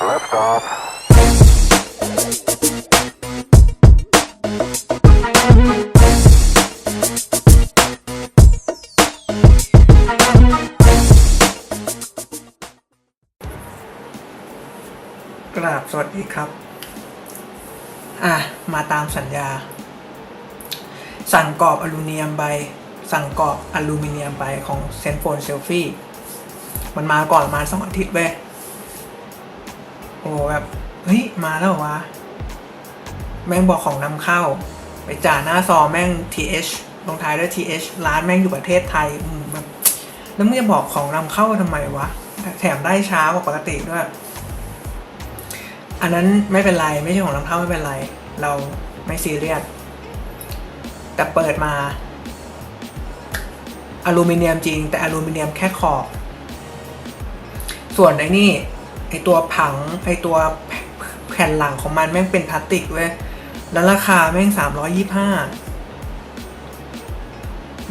Lift off. กราบสวัสดีครับ อะ มาตามสัญญา สั่งกรอบอลูมิเนียมไปสั่งกรอบอลูมิเนียมไปของเซนโฟนเซลฟี่ มันมาก่อนมาสองอาทิตย์เว้ย โอ้แบบเฮ้ยมาแล้ววะ แม่งบอกของนำเข้า ไปจ่าหน้าซองแม่ง th ลงท้ายด้วย th ร้านแม่งอยู่ประเทศไทยอืมแบบแล้วมึงจะบอกของนำเข้าทำไมวะ แถมได้ช้ากว่าปกติด้วย อันนั้นไม่เป็นไรไม่ใช่ของนำเข้าไม่เป็นไร เราไม่ซีเรียสแต่เปิดมา อลูมิเนียมจริง แต่อลูมิเนียมแค่ขอบ ส่วนไอ้นี่ อตัวผังไอตัวแผ่นหลังของมันแม่งเป็นพลาสติกเว้ยแล้วราคาแม่งสามร้อยี่ห้า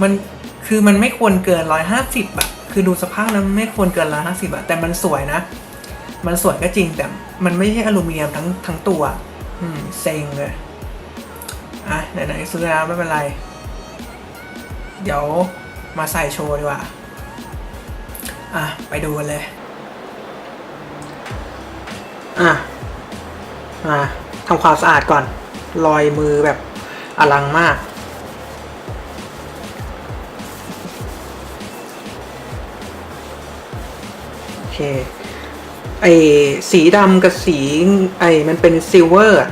มันคือมันไม่ควรเกินร้อยห้าสิบอะคือดูสภาพแล้วมันไม่ควรเกินร้อยห้าสิบอะแต่มันสวยนะ มันสวยก็จริงแต่มันไม่ใช่อลูมิเนียมทั้งทั้งตัว อืมเซ็งเลยอะไหนๆซื้อแล้วไม่เป็นไร เดี๋ยวมาใส่โชว์ดีกว่า อะ ไปดูกันเลย อะมาทำความสะอาดก่อน รอยมือแบบอลังมาก โอเค ไอสีดำกับสีไอมันเป็นซิลเวอร์อะ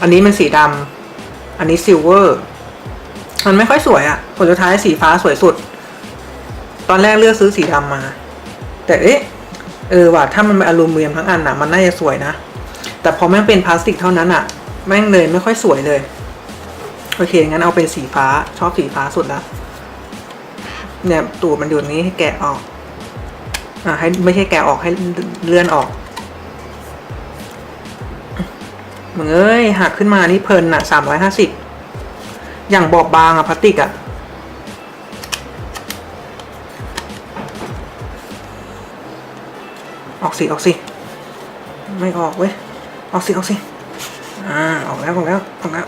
อันนี้มันสีดำ อันนี้ซิลเวอร์ มันไม่ค่อยสวยอะ่ะ ผลสุดท้ายสีฟ้าสวยสุด ตอนแรกเลือกซื้อสีดำมา แต่เอ๊ะ เออว่ะถ้ามันเป็นอลูมิเนียมทั้งอันอะมันน่าจะสวยนะ แต่พอแม่งเป็นพลาสติกเท่านั้นอะ แม่งเลยไม่ค่อยสวยเลย โอเค งั้นเอาเป็นสีฟ้าชอบสีฟ้าสุดละเนี่ยตูดมันอยู่ตรงนี้ให้แกะออกอ่าให้ไม่ใช่แกะออกให้เลื่อนออกมึงเอ้ยหักขึ้นมานี่เพลินอะสามร้อยห้าสิบอย่างบอบบางอะพลาสติกอะ ออกสิออกสิ ไม่ออกเว้ย ออกสิออกสิ อ่า ออกแล้วออกแล้วออกแล้ว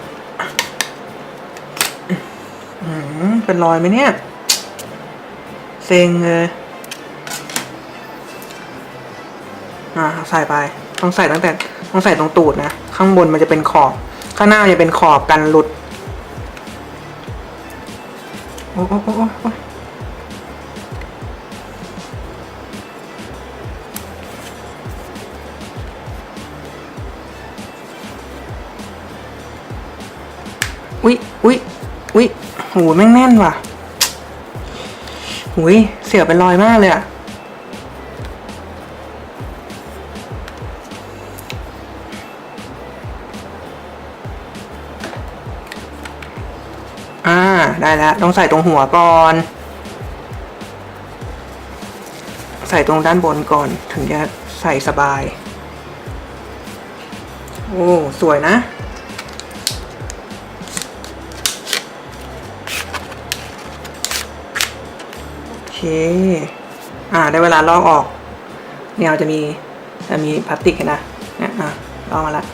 อืมเป็นรอยไหมเนี่ย เซ็งเลยอ่าใส่ไป ต้องใส่ตั้งแต่ ต้องใส่ตรงตูดนะ ข้างบนมันจะเป็นขอบ ข้างหน้าจะเป็นขอบกันหลุด โอ้โอ้โอ้โอ้ หแม่งแน่นว่ะหุยเสียเป็นรอยมากเลยอะอ่า ได้แล้ว ต้องใส่ตรงหัวก่อน ใส่ตรงด้านบนก่อนถึงจะใส่สบาย โอ้ สวยนะ เค อ่า ได้เวลาลอกออก เนี่ยจะมีจะมีพลาสติกนะเนี่ยอะลอกมาละ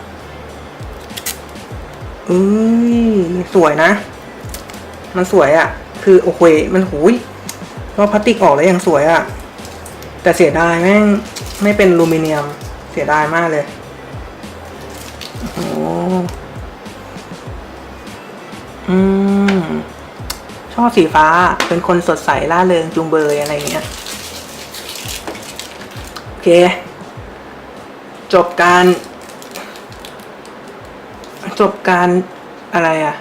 อุ้ยสวยนะ มันสวยอะ่ะ คือโอ้โหมันหูยลอกพลาสติกออกแล้วยังสวยอะ่ะ แต่เสียดายแม่งไม่เป็นลูมิเนียม เสียดายมากเลยโอ้อืม ชอบสีฟ้าเป็นคนสดใสล่าเริงจุงเบยอะไรเงี้ยโอเค จบการ จบการอะไรอะ่ะ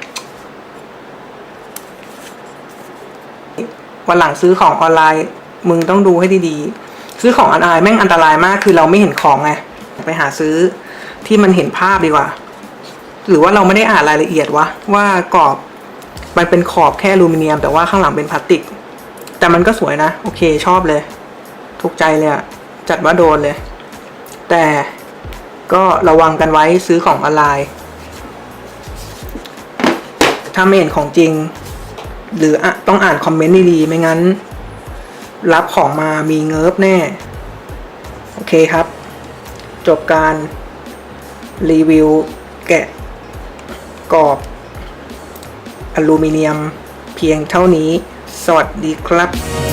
วันหลังซื้อของออนไลน์ มึงต้องดูให้ดีๆ ซื้อของออนไลน์แม่งอันตรายมากคือเราไม่เห็นของไงไปหาซื้อที่มันเห็นภาพดีกว่า หรือว่าเราไม่ได้อ่านรายละเอียดวะว่ากรอบ มันเป็นขอบแค่อลูมิเนียม แต่ว่าข้างหลังเป็นพลาสติก แต่มันก็สวยนะ โอเคชอบเลย ถูกใจเลยอะจัดว่าโดนเลย แต่ก็ระวังกันไว้ซื้อของออนไลน์ถ้าไม่เห็นของจริง หรืออต้องอ่านคอมเมนต์ดีๆไม่งั้น รับของมามีเงิบแน่ โอเคครับ จบการรีวิวแกะกรอบ อลูมิเนียม เพียงเท่านี้ สวัสดีครับ